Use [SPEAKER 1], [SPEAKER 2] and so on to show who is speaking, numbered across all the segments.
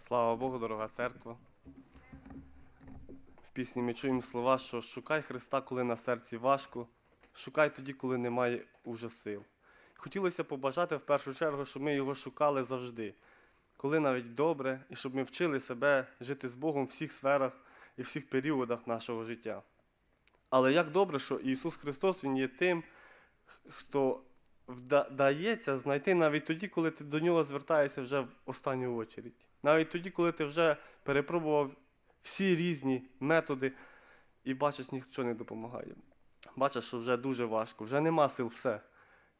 [SPEAKER 1] Слава Богу, дорога церква. В пісні ми чуємо слова, що шукай Христа, коли на серці важко, шукай тоді, коли немає уже сил. Хотілося побажати в першу чергу, щоб ми його шукали завжди, коли навіть добре, і щоб ми вчили себе жити з Богом в всіх сферах і всіх періодах нашого життя. Але як добре, що Ісус Христос Він є тим, хто вда- дається знайти навіть тоді, коли ти до нього звертаєшся вже в останню очередь. Навіть тоді, коли ти вже перепробував всі різні методи і бачиш, нічого не допомагає. Бачиш, що вже дуже важко, вже нема сил все.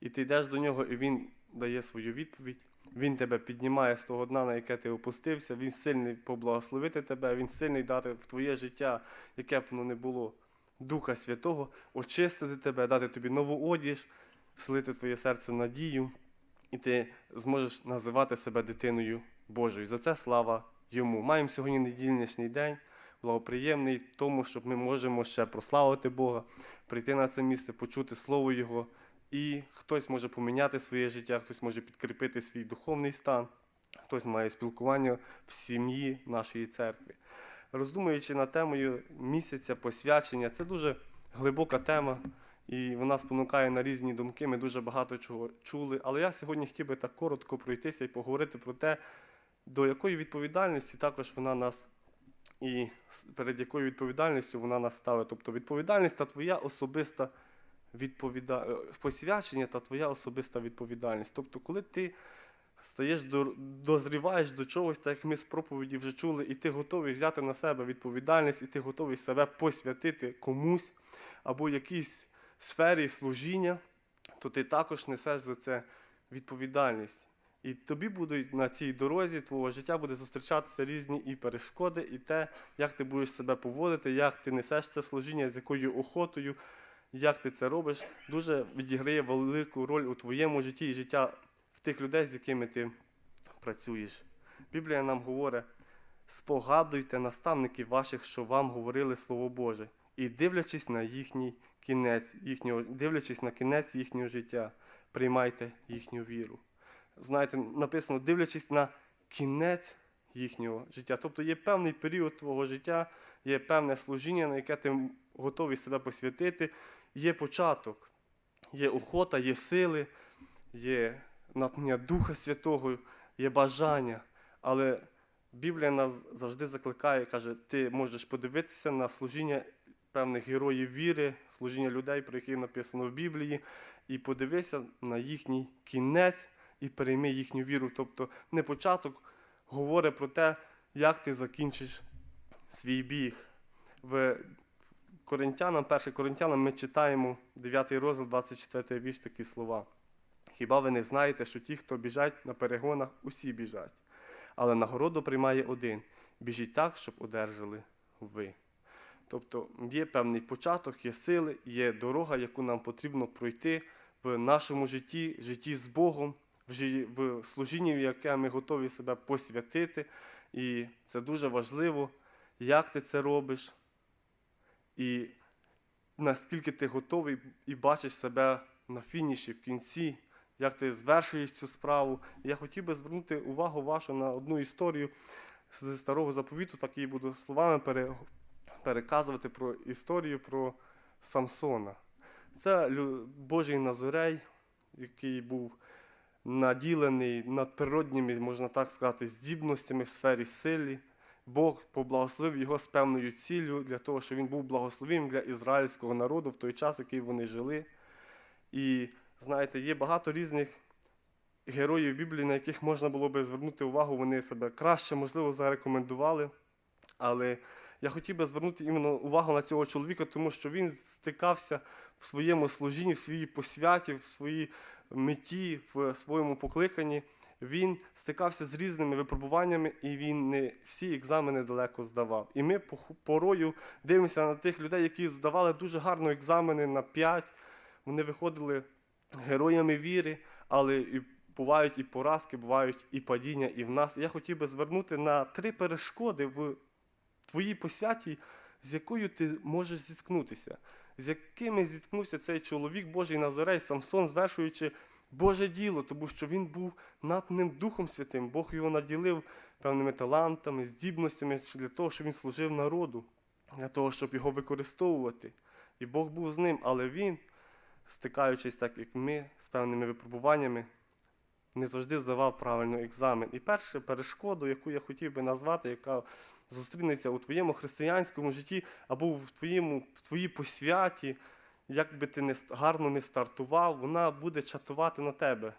[SPEAKER 1] І ти йдеш до нього, і він дає свою відповідь. Він тебе піднімає з того дна, на яке ти опустився, він сильний поблагословити тебе, він сильний дати в твоє життя, яке б воно не було, Духа Святого, очистити тебе, дати тобі нову одіж, вселити твоє серце надію, і ти зможеш називати себе дитиною Божою. За це слава йому. Маємо сьогодні недільнішній день, благоприємний тому, щоб ми можемо ще прославити Бога, прийти на це місце, почути Слово Його. І хтось може поміняти своє життя, хтось може підкріпити свій духовний стан, хтось має спілкування в сім'ї нашої церкви. Роздумуючи над темою місяця посвячення, це дуже глибока тема, і вона спонукає на різні думки. Ми дуже багато чого чули. Але я сьогодні хотів би так коротко пройтися і поговорити про те, до якої відповідальності також вона нас і перед якою відповідальністю вона нас ставить. Тобто відповідальність та твоя особиста відповіда... е, посвячення та твоя особиста відповідальність. Тобто, коли ти стаєш до... дозріваєш до чогось, так як ми з проповіді вже чули, і ти готовий взяти на себе відповідальність, і ти готовий себе посвятити комусь або якійсь сфері служіння, то ти також несеш за це відповідальність. І тобі будуть на цій дорозі твого життя буде зустрічатися різні і перешкоди, і те, як ти будеш себе поводити, як ти несеш це служіння, з якою охотою, як ти це робиш, дуже відіграє велику роль у твоєму житті і життя в тих людей, з якими ти працюєш. Біблія нам говорить: спогадуйте наставників ваших, що вам говорили Слово Боже, і дивлячись на їхній кінець, їхнього, дивлячись на кінець їхнього життя, приймайте їхню віру. Знаєте, написано, дивлячись на кінець їхнього життя. Тобто є певний період твого життя, є певне служіння, на яке ти готовий себе посвятити, є початок, є охота, є сили, є натхнення Духа Святого, є бажання. Але Біблія нас завжди закликає, каже, ти можеш подивитися на служіння певних героїв віри, служіння людей, про яких написано в Біблії, і подивися на їхній кінець і перейми їхню віру. Тобто не початок говорить про те, як ти закінчиш свій біг. В Коринтянам, 1 Коринтянам ми читаємо 9 розділ, 24 вірш такі слова. Хіба ви не знаєте, що ті, хто біжать на перегонах, усі біжать, але нагороду приймає один. Біжіть так, щоб одержали ви. Тобто є певний початок, є сили, є дорога, яку нам потрібно пройти в нашому житті, житті з Богом, в служінні, в яке ми готові себе посвятити. І це дуже важливо, як ти це робиш, і наскільки ти готовий і бачиш себе на фініші, в кінці, як ти звершуєш цю справу. Я хотів би звернути увагу вашу на одну історію з старого заповіту, так і буду словами пере, переказувати про історію про Самсона. Це Божий Назорей, який був наділений надприродніми, можна так сказати, здібностями в сфері силі. Бог поблагословив його з певною ціллю для того, щоб він був благословим для ізраїльського народу в той час, який вони жили. І знаєте, є багато різних героїв Біблії, на яких можна було би звернути увагу, вони себе краще, можливо, зарекомендували. Але я хотів би звернути іменно увагу на цього чоловіка, тому що він стикався в своєму служінні, в своїй посвяті, в своїй меті, в своєму покликанні. Він стикався з різними випробуваннями, і він не всі екзамени далеко здавав. І ми порою дивимося на тих людей, які здавали дуже гарно екзамени на 5. Вони виходили героями віри, але і бувають і поразки, бувають і падіння, і в нас. І я хотів би звернути на три перешкоди в твоїй посвяті, з якою ти можеш зіткнутися, з якими зіткнувся цей чоловік Божий Назарей, Самсон, звершуючи Боже діло, тому що він був над ним Духом Святим. Бог його наділив певними талантами, здібностями для того, щоб він служив народу, для того, щоб його використовувати. І Бог був з ним, але він, стикаючись так, як ми, з певними випробуваннями, не завжди здавав правильно екзамен. І перша перешкода, яку я хотів би назвати, яка зустрінеться у твоєму християнському житті або в, твоєму, в твоїй посвяті, як би ти не гарно не стартував, вона буде чатувати на тебе.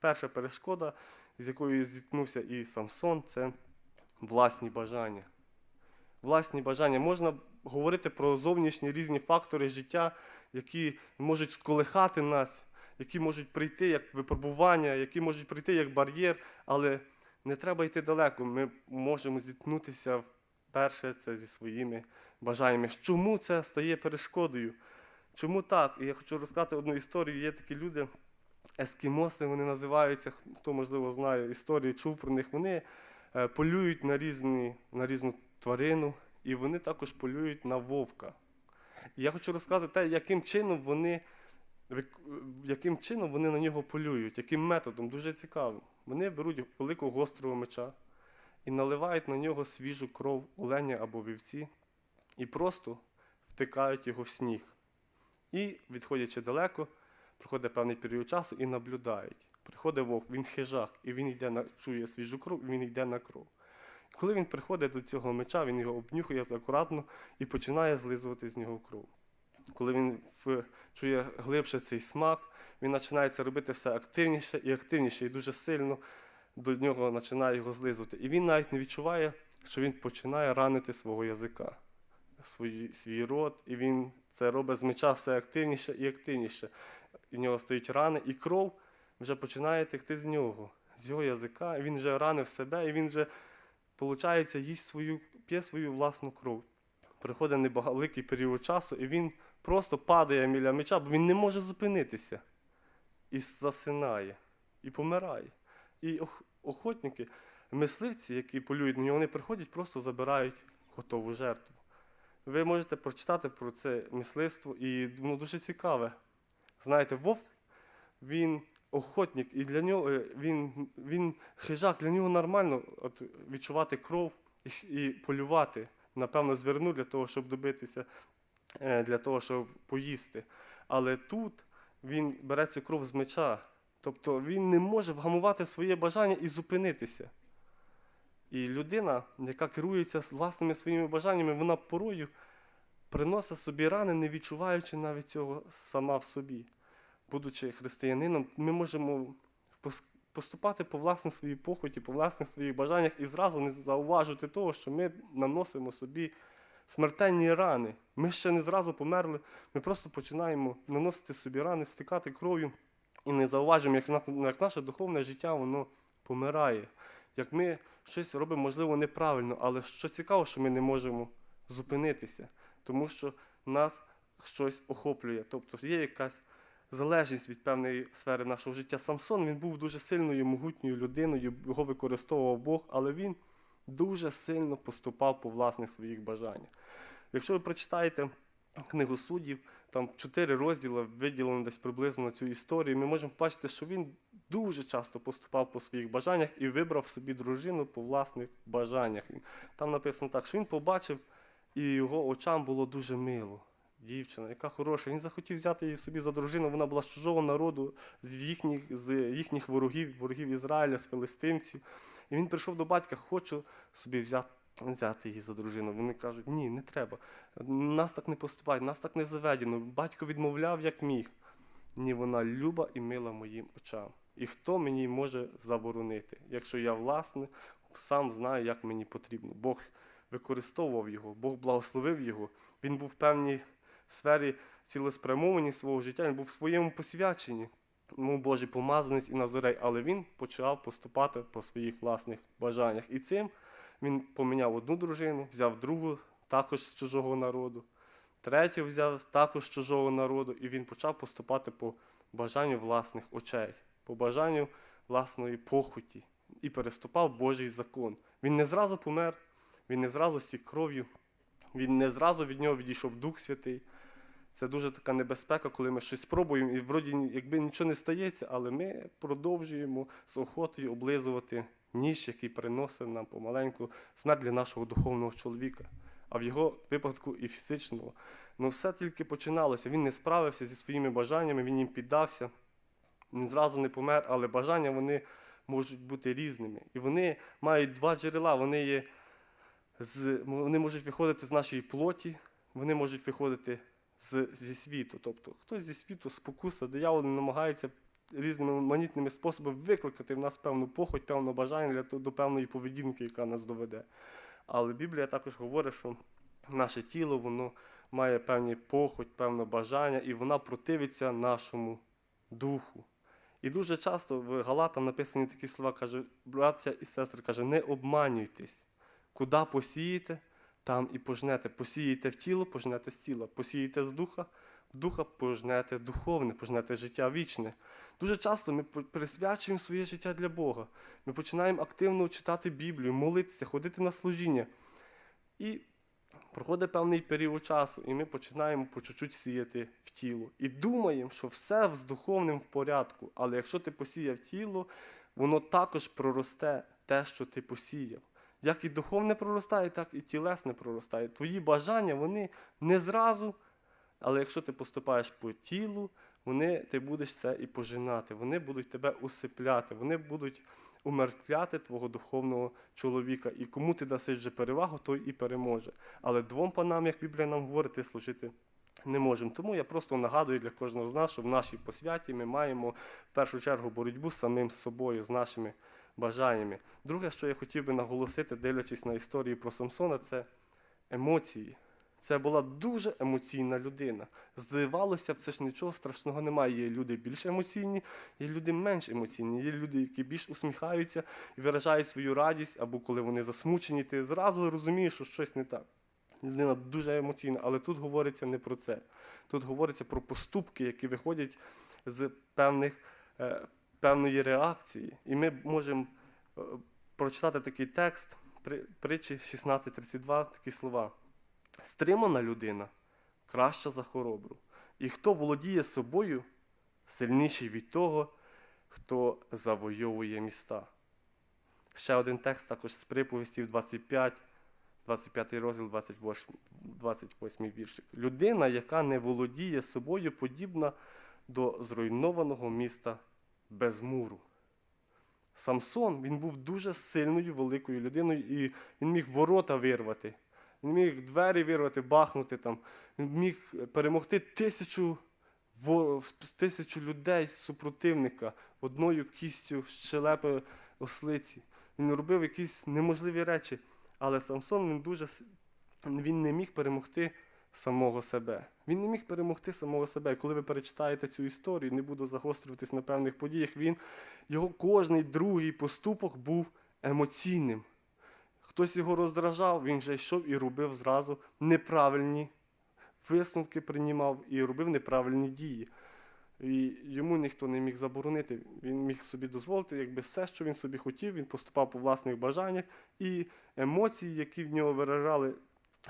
[SPEAKER 1] Перша перешкода, з якою зіткнувся і Самсон, це власні бажання. Власні бажання. Можна говорити про зовнішні різні фактори життя, які можуть сколихати нас, які можуть прийти як випробування, які можуть прийти як бар'єр, але не треба йти далеко. Ми можемо зіткнутися перше це зі своїми бажаннями. Чому це стає перешкодою? Чому так? І я хочу розказати одну історію. Є такі люди, ескімоси, вони називаються, хто можливо знає історію, чув про них. Вони е, полюють на, різні, на різну тварину, і вони також полюють на вовка. І я хочу розказати те, яким чином вони, яким чином вони на нього полюють, яким методом, дуже цікавим. Вони беруть великого гострого меча і наливають на нього свіжу кров оленя або вівці, і просто втикають його в сніг. І, відходячи далеко, проходить певний період часу і наблюдають. Приходить вовк, він хижак, і він йде на, чує свіжу кров, і він йде на кров. Коли він приходить до цього меча, він його обнюхує акуратно і починає злизувати з нього кров. Коли він чує глибше цей смак, він починає це робити все активніше і активніше, і дуже сильно до нього починає його злизувати. І він навіть не відчуває, що він починає ранити свого язика, свій, свій рот, і він це робить з меча все активніше і активніше. І в нього стають рани, і кров вже починає текти з нього, з його язика, він вже ранив себе, і він вже, виходить, їсть свою, п'є свою власну кров. Приходить невеликий період часу, і він просто падає біля меча, бо він не може зупинитися. І засинає, і помирає. І охотники, мисливці, які полюють на нього, вони приходять, просто забирають готову жертву. Ви можете прочитати про це мисливство, і воно дуже цікаве. Знаєте, вовк, він охотник, і для нього е, він, він хижак, для нього нормально от, відчувати кров і, і полювати, напевно, зверну для того, щоб добитися, е, для того, щоб поїсти. Але тут він бере цю кров з меча. Тобто він не може вгамувати своє бажання і зупинитися. І людина, яка керується власними своїми бажаннями, вона порою приносить собі рани, не відчуваючи навіть цього сама в собі. Будучи християнином, ми можемо поступати по власній своїй похоті, по власних своїх бажаннях і зразу не зауважити того, що ми наносимо собі смертельні рани. Ми ще не зразу померли, ми просто починаємо наносити собі рани, стикати кров'ю і не зауважуємо, як, як наше духовне життя воно помирає. Як ми щось робимо, можливо, неправильно, але що цікаво, що ми не можемо зупинитися, тому що нас щось охоплює. Тобто є якась залежність від певної сфери нашого життя. Самсон він був дуже сильною, могутньою людиною, його використовував Бог, але він дуже сильно поступав по власних своїх бажаннях. Якщо ви прочитаєте книгу суддів, там чотири розділи виділено десь приблизно на цю історію, ми можемо побачити, що він дуже часто поступав по своїх бажаннях і вибрав собі дружину по власних бажаннях. Там написано так, що він побачив, і його очам було дуже мило. Дівчина, яка хороша. Він захотів взяти її собі за дружину. Вона була з чужого народу, з їхніх, з їхніх ворогів, ворогів Ізраїля, з филистимців. І він прийшов до батька, хочу собі взяти, взяти її за дружину. Вони кажуть, ні, не треба. Нас так не поступають, нас так не заведено. Батько відмовляв, як міг. Ні, вона люба і мила моїм очам. І хто мені може заборонити, якщо я власне сам знаю, як мені потрібно. Бог використовував його, Бог благословив його. Він був в певній сфері цілеспрямовані свого життя, він був в своєму посвяченні. Мов Божий помазанець і назорей, але він почав поступати по своїх власних бажаннях. І цим він поміняв одну дружину, взяв другу також з чужого народу, третю взяв також з чужого народу, і він почав поступати по бажанню власних очей, по бажанню власної похоті і переступав Божий закон. Він не зразу помер, він не зразу стік кров'ю, він не зразу від нього відійшов Дух Святий. Це дуже така небезпека, коли ми щось спробуємо, і вроді якби нічого не стається, але ми продовжуємо з охотою облизувати ніж, який приносить нам помаленьку смерть для нашого духовного чоловіка, а в його випадку і фізичного. Ну все тільки починалося. Він не справився зі своїми бажаннями, він їм піддався. Він зразу не помер, але бажання вони можуть бути різними. І вони мають два джерела. Вони, є з, вони можуть виходити з нашої плоті, вони можуть виходити з, зі світу. Тобто хтось зі світу спокуса, диявол намагається різними манітними способами викликати в нас певну похоть, певне бажання для, до певної поведінки, яка нас доведе. Але Біблія також говорить, що наше тіло воно має певні похоть, певне бажання, і вона противиться нашому духу. І дуже часто в Галатам написані такі слова, каже, браття і сестри, каже, не обманюйтесь. Куди посієте, там і пожнете. Посієте в тіло, пожнете з тіла. Посієте з духа, в духа пожнете духовне, пожнете життя вічне. Дуже часто ми присвячуємо своє життя для Бога. Ми починаємо активно читати Біблію, молитися, ходити на служіння. І проходить певний період часу, і ми починаємо по чуть-чуть сіяти в тіло. І думаємо, що все з духовним в порядку. Але якщо ти посіяв тіло, воно також проросте те, що ти посіяв. Як і духовне проростає, так і тілесне проростає. Твої бажання, вони не зразу, але якщо ти поступаєш по тілу, вони, ти будеш це і пожинати. Вони будуть тебе усипляти, вони будуть умертвляти твого духовного чоловіка. І кому ти даси вже перевагу, той і переможе. Але двом панам, як Біблія нам говорить, ти служити не можемо. Тому я просто нагадую для кожного з нас, що в нашій посвяті ми маємо в першу чергу боротьбу з самим собою, з нашими бажаннями. Друге, що я хотів би наголосити, дивлячись на історію про Самсона, це емоції. Це була дуже емоційна людина. Здавалося б, це ж нічого страшного немає. Є люди більш емоційні, є люди менш емоційні, є люди, які більш усміхаються і виражають свою радість, або коли вони засмучені, ти зразу розумієш, що щось не так. Людина дуже емоційна, але тут говориться не про це. Тут говориться про поступки, які виходять з певних, е, певної реакції. І ми можемо е, прочитати такий текст, притчі 16.32, такі слова. Стримана людина краща за хоробру. І хто володіє собою, сильніший від того, хто завойовує міста. Ще один текст також з приповістів 25, 25 розділ, 28, 28 віршик. Людина, яка не володіє собою, подібна до зруйнованого міста без муру. Самсон він був дуже сильною великою людиною, і він міг ворота вирвати. Він міг двері вирвати, бахнути там. Він міг перемогти тисячу, тисячу людей супротивника одною кістю щелепи ослиці. Він робив якісь неможливі речі. Але Самсон він дуже він не міг перемогти самого себе. Він не міг перемогти самого себе. Коли ви перечитаєте цю історію, не буду загострюватись на певних подіях, він, його кожний другий поступок був емоційним. Хтось його роздражав, він вже йшов і робив зразу неправильні висновки приймав і робив неправильні дії. І йому ніхто не міг заборонити. Він міг собі дозволити, якби все, що він собі хотів, він поступав по власних бажаннях, і емоції, які в нього виражали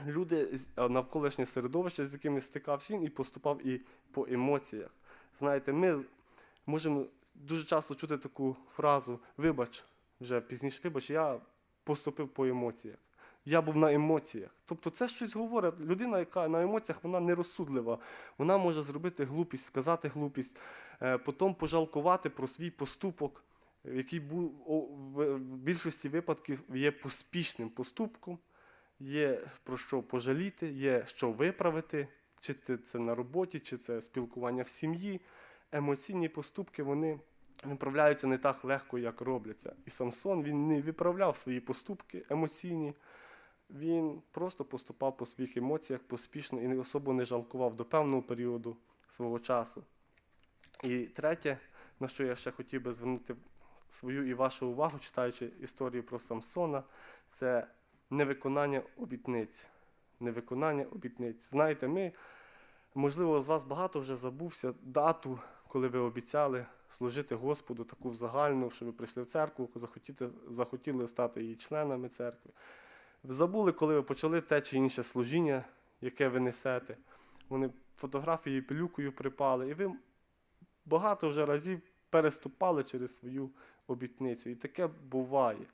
[SPEAKER 1] люди, навколишнє середовище, з якими стикався він, і поступав і по емоціях. Знаєте, ми можемо дуже часто чути таку фразу Вибач, вже пізніше, вибач, я поступив по емоціях. Я був на емоціях. Тобто це щось говорить. Людина, яка на емоціях, вона нерозсудлива. Вона може зробити глупість, сказати глупість, е, потім пожалкувати про свій поступок, який був в більшості випадків є поспішним поступком, є про що пожаліти, є що виправити, чи це на роботі, чи це спілкування в сім'ї. Емоційні поступки вони виправляються не так легко, як робляться. І Самсон він не виправляв свої поступки емоційні. Він просто поступав по своїх емоціях поспішно і особо не жалкував до певного періоду свого часу. І третє, на що я ще хотів би звернути свою і вашу увагу, читаючи історію про Самсона, це невиконання обітниць. Невиконання обітниць. Знаєте, ми, можливо, з вас багато вже забувся дату, коли ви обіцяли служити Господу таку загальну, що ви прийшли в церкву, захотіли, захотіли стати її членами церкви. Ви забули, коли ви почали те чи інше служіння, яке ви несете. Вони фотографії пилюкою припали, і ви багато вже разів переступали через свою обітницю. І таке буває.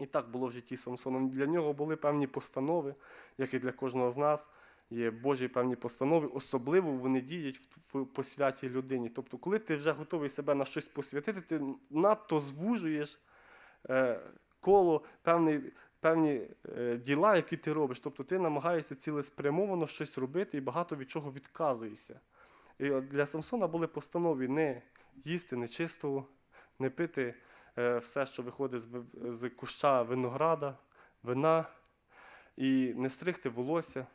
[SPEAKER 1] І так було в житті Самсона. Для нього були певні постанови, як і для кожного з нас. Є Божі певні постанови, особливо вони діють в, в посвяті людині. Тобто, коли ти вже готовий себе на щось посвятити, ти надто звужуєш е, коло певні, певні діла, які ти робиш. Тобто ти намагаєшся цілеспрямовано щось робити і багато від чого відказуєшся. І для Самсона були постанови не їсти нечистого, не пити все, що виходить з, куща винограда, вина, і не стригти волосся,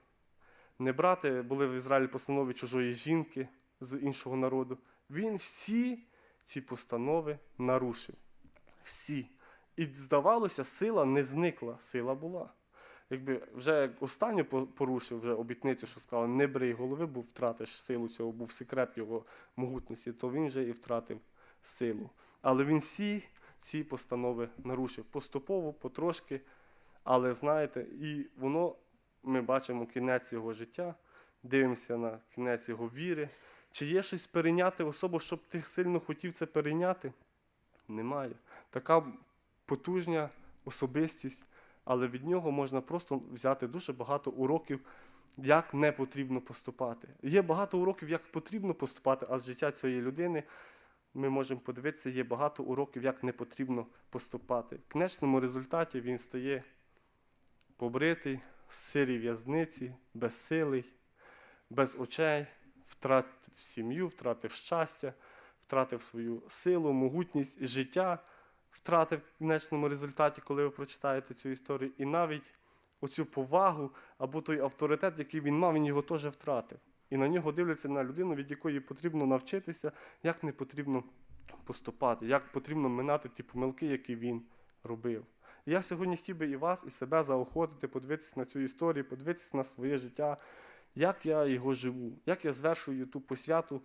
[SPEAKER 1] не брати, були в Ізраїлі постанови чужої жінки з іншого народу. Він всі ці постанови нарушив. Всі. І здавалося, сила не зникла, сила була. Якби вже останню порушив вже обітницю, що сказали, не брий голови, бо втратиш силу цього, був секрет його могутності, то він вже і втратив силу. Але він всі ці постанови нарушив поступово, потрошки. Але знаєте, і воно, ми бачимо кінець його життя, дивимося на кінець його віри. Чи є щось перейняти особу, щоб ти сильно хотів це перейняти? Немає. Така потужня особистість, але від нього можна просто взяти дуже багато уроків, як не потрібно поступати. Є багато уроків, як потрібно поступати, а з життя цієї людини ми можемо подивитися, є багато уроків, як не потрібно поступати. В кінечному результаті він стає побритий, в сирій в'язниці, безсилий, без очей, втратив сім'ю, втратив щастя, втратив свою силу, могутність життя, втратив в кінечному результаті, коли ви прочитаєте цю історію, і навіть оцю повагу або той авторитет, який він мав, він його теж втратив. І на нього дивляться на людину, від якої потрібно навчитися, як не потрібно поступати, як потрібно минати ті помилки, які він робив. І я сьогодні хотів би і вас, і себе заохотити, подивитися на цю історію, подивитися на своє життя, як я його живу, як я звершую ту посвяту,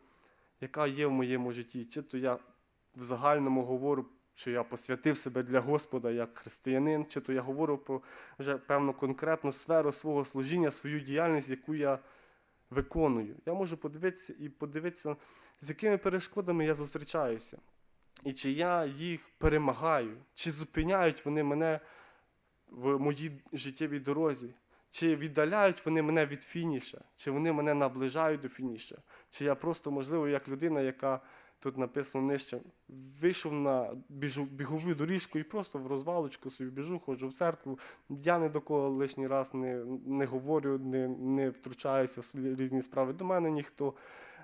[SPEAKER 1] яка є в моєму житті. Чи то я в загальному говорю, що я посвятив себе для Господа як християнин, чи то я говорю про вже певну конкретну сферу свого служіння, свою діяльність, яку я виконую. Я можу подивитися і подивитися, з якими перешкодами я зустрічаюся. І чи я їх перемагаю, чи зупиняють вони мене в моїй життєвій дорозі, чи віддаляють вони мене від фініша, чи вони мене наближають до фініша, чи я просто, можливо, як людина, яка тут написано нижче, вийшов на біжу, бігову доріжку і просто в розвалочку собі біжу, ходжу в церкву. Я ні до кого лишній раз не, не говорю, не, не втручаюся в різні справи. До мене ніхто,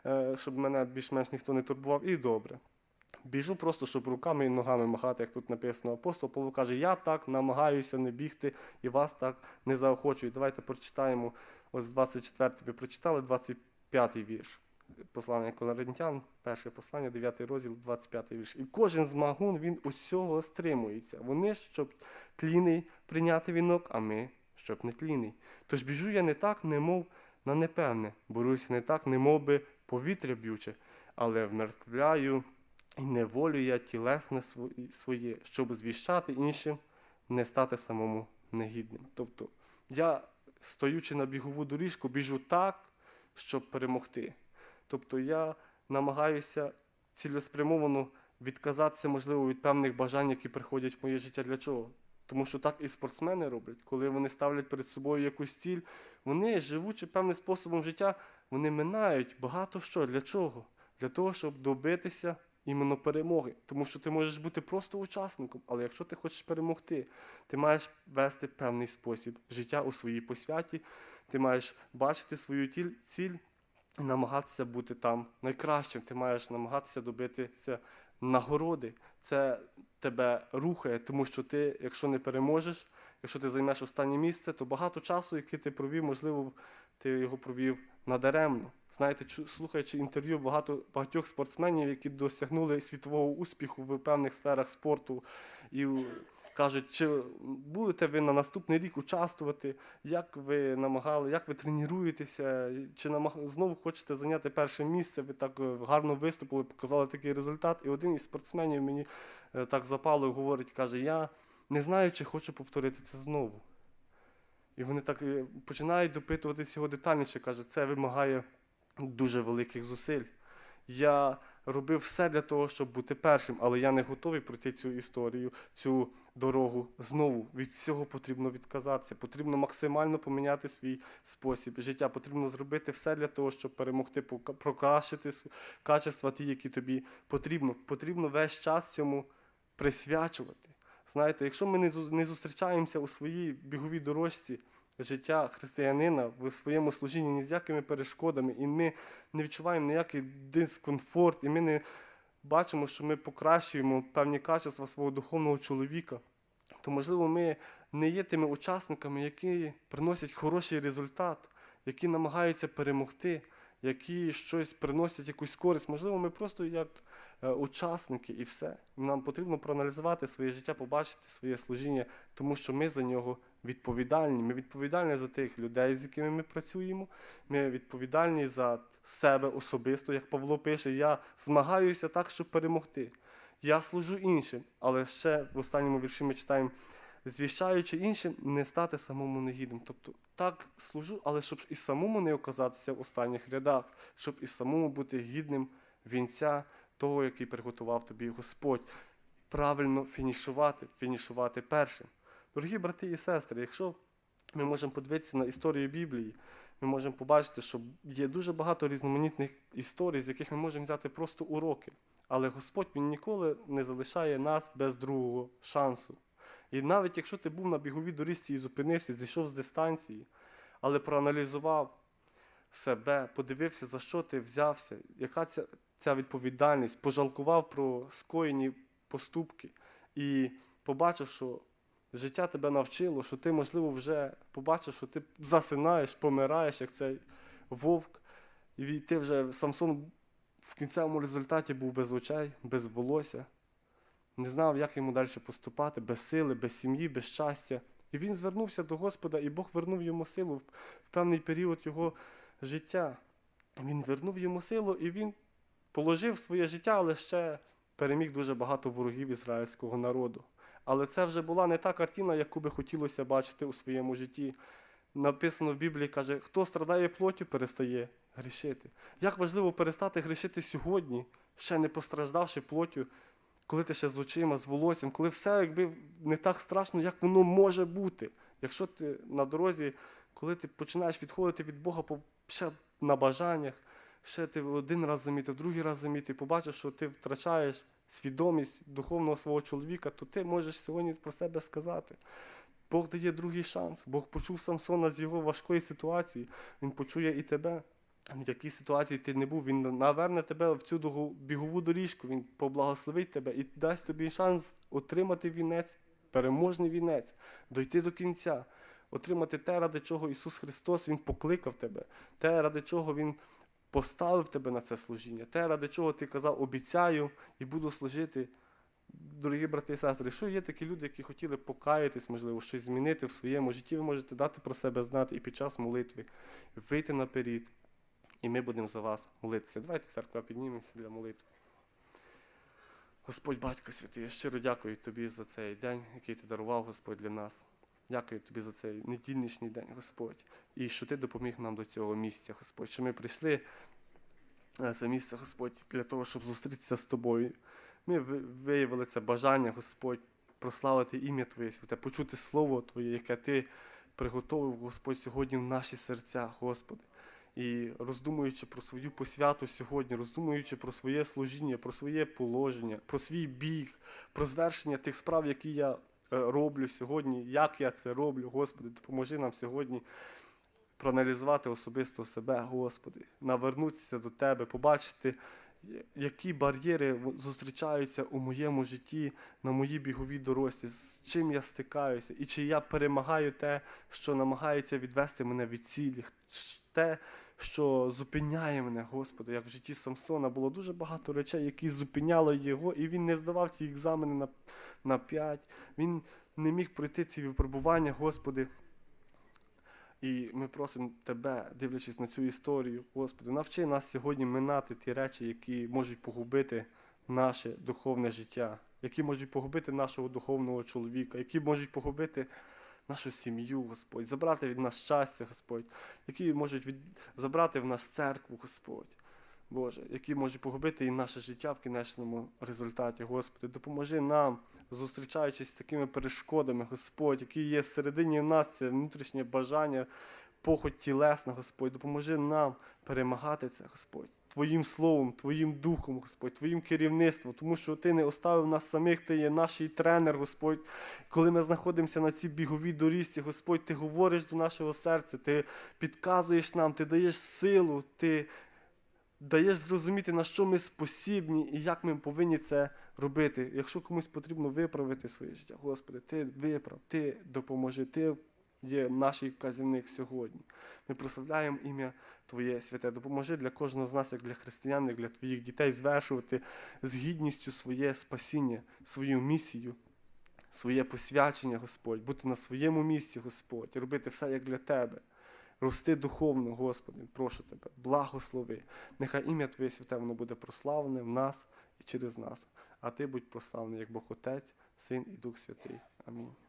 [SPEAKER 1] е, щоб мене більш-менш ніхто не турбував, і добре. Біжу просто, щоб руками і ногами махати, як тут написано. Апостол Павло каже, я так намагаюся не бігти і вас так не заохочую. Давайте прочитаємо ось 24 ви прочитали 25 вірш. Послання Коринтян, перше послання, 9 розділ, 25 вірш. І кожен змагун, він усього стримується. Вони, щоб тліний прийняти вінок, а ми, щоб не тліний. Тож біжу я не так, немов на непевне, борюся не так, немов би повітря б'юче, але вмертвляю і неволю я тілесне своє, щоб звіщати іншим, не стати самому негідним. Тобто я, стоючи на бігову доріжку, біжу так, щоб перемогти. Тобто я намагаюся цілеспрямовано відказатися, можливо, від певних бажань, які приходять в моє життя. Для чого? Тому що так і спортсмени роблять, коли вони ставлять перед собою якусь ціль, вони, живучи певним способом життя, вони минають багато що. Для чого? Для того, щоб добитися іменно перемоги. Тому що ти можеш бути просто учасником, але якщо ти хочеш перемогти, ти маєш вести певний спосіб життя у своїй посвяті, ти маєш бачити свою ціль і намагатися бути там найкращим. Ти маєш намагатися добитися нагороди. Це тебе рухає, тому що ти, якщо не переможеш, якщо ти займеш останнє місце, то багато часу, яке ти провів, можливо, ти його провів надаремно. Знаєте, слухаючи інтерв'ю багато багатьох спортсменів, які досягнули світового успіху в певних сферах спорту, і кажуть, чи будете ви на наступний рік участвувати, як ви намагали, як ви тренуєтеся, чи намаг... знову хочете зайняти перше місце, ви так е, гарно виступили, показали такий результат. І один із спортсменів мені е, так запало і говорить, каже, я не знаю, чи хочу повторити це знову. І вони так е, починають допитуватись його детальніше, каже, це вимагає дуже великих зусиль. Я робив все для того, щоб бути першим, але я не готовий пройти цю історію, цю дорогу знову. Від всього потрібно відказатися. Потрібно максимально поміняти свій спосіб життя. Потрібно зробити все для того, щоб перемогти, прокращити качества ті, які тобі потрібно. Потрібно весь час цьому присвячувати. Знаєте, якщо ми не зустрічаємося у своїй біговій дорожці життя християнина в своєму служінні ні з якими перешкодами, і ми не відчуваємо ніякий дискомфорт, і ми не бачимо, що ми покращуємо певні качества свого духовного чоловіка, то можливо ми не є тими учасниками, які приносять хороший результат, які намагаються перемогти, які щось приносять якусь користь. Можливо, ми просто як е, учасники і все. Нам потрібно проаналізувати своє життя, побачити своє служіння, тому що ми за нього відповідальні. Ми відповідальні за тих людей, з якими ми працюємо. Ми відповідальні за себе особисто, як Павло пише. Я змагаюся так, щоб перемогти. Я служу іншим, але ще в останньому вірші ми читаємо, звіщаючи іншим, не стати самому негідним. Тобто так служу, але щоб і самому не оказатися в останніх рядах, щоб і самому бути гідним вінця того, який приготував тобі Господь. Правильно фінішувати, фінішувати першим. Дорогі брати і сестри, якщо ми можемо подивитися на історію Біблії, ми можемо побачити, що є дуже багато різноманітних історій, з яких ми можемо взяти просто уроки. Але Господь Він ніколи не залишає нас без другого шансу. І навіть якщо ти був на біговій доріжці і зупинився, зійшов з дистанції, але проаналізував себе, подивився, за що ти взявся, яка ця, ця відповідальність, пожалкував про скоєні поступки і побачив, що життя тебе навчило, що ти, можливо, вже побачив, що ти засинаєш, помираєш, як цей вовк, і ти вже Самсон в кінцевому результаті був без очей, без волосся, не знав, як йому далі поступати, без сили, без сім'ї, без щастя. І він звернувся до Господа, і Бог вернув йому силу в певний період його життя. Він вернув йому силу, і він положив своє життя, але ще переміг дуже багато ворогів ізраїльського народу. Але це вже була не та картина, яку би хотілося бачити у своєму житті. Написано в Біблії, каже, хто страдає плоттю, перестає грішити. Як важливо перестати грішити сьогодні, ще не постраждавши плоттю, коли ти ще з очима, з волоссям, коли все якби не так страшно, як воно може бути. Якщо ти на дорозі, коли ти починаєш відходити від Бога ще на бажаннях, ще ти один раз замітив, другий раз замітив, побачиш, що ти втрачаєш свідомість духовного свого чоловіка, то ти можеш сьогодні про себе сказати. Бог дає другий шанс. Бог почув Самсона з його важкої ситуації. Він почує і тебе. В якій ситуації ти не був, він наверне тебе в цю бігову доріжку, він поблагословить тебе і дасть тобі шанс отримати вінець, переможний вінець, дойти до кінця, отримати те, ради чого Ісус Христос Він покликав тебе, те, ради чого Він поставив тебе на це служіння, те, ради чого ти казав, обіцяю і буду служити. Дорогі брати і сестри, що є такі люди, які хотіли покаятись, можливо, щось змінити в своєму житті, ви можете дати про себе знати і під час молитви, вийти наперед, і ми будемо за вас молитися. Давайте, церква, піднімемося для молитви. Господь Батько Святий, я щиро дякую Тобі за цей день, який ти дарував, Господь, для нас. Дякую Тобі за цей недільничний день, Господь, і що Ти допоміг нам до цього місця, Господь, що ми прийшли е, це місце, Господь, для того, щоб зустрітися з Тобою. Ми виявили це бажання, Господь, прославити ім'я Твоє святе, почути Слово Твоє, яке Ти приготовив, Господь, сьогодні в наші серця, Господи. І роздумуючи про свою посвяту сьогодні, роздумуючи про своє служіння, про своє положення, про свій біг, про звершення тих справ, які я роблю сьогодні, як я це роблю, Господи, допоможи нам сьогодні проаналізувати особисто себе, Господи, навернутися до Тебе, побачити, які бар'єри зустрічаються у моєму житті, на моїй біговій дорозі, з чим я стикаюся, і чи я перемагаю те, що намагається відвести мене від цілі, те, що зупиняє мене, Господи, як в житті Самсона було дуже багато речей, які зупиняли його, і він не здавав ці екзамени на, на 5. Він не міг пройти ці випробування, Господи. І ми просимо Тебе, дивлячись на цю історію, Господи, навчи нас сьогодні минати ті речі, які можуть погубити наше духовне життя, які можуть погубити нашого духовного чоловіка, які можуть погубити нашу сім'ю, Господь, забрати від нас щастя, Господь, які можуть від... забрати в нас церкву, Господь. Боже, які можуть погубити і наше життя в кінечному результаті, Господи, допоможи нам, зустрічаючись з такими перешкодами, Господь, які є всередині нас, це внутрішнє бажання, похоть тілесна, Господь, допоможи нам перемагати це, Господь, Твоїм словом, Твоїм духом, Господь, Твоїм керівництвом, тому що Ти не оставив нас самих, Ти є наш тренер, Господь. Коли ми знаходимося на цій біговій доріжці, Господь, Ти говориш до нашого серця, Ти підказуєш нам, Ти даєш силу, Ти даєш зрозуміти, на що ми спосібні і як ми повинні це робити. Якщо комусь потрібно виправити своє життя, Господи, Ти виправ, Ти допоможи, Ти є наш вказівник сьогодні. Ми прославляємо ім'я Твоє святе. Допоможи для кожного з нас, як для християн, як для Твоїх дітей, звершувати з гідністю своє спасіння, свою місію. Своє посвячення, Господь, бути на своєму місці, Господь, робити все як для Тебе. Рости духовно, Господи, прошу Тебе, благослови. Нехай ім'я Твоє святе воно буде прославлене в нас і через нас. А Ти будь прославлений, як Бог Отець, Син і Дух Святий. Амінь.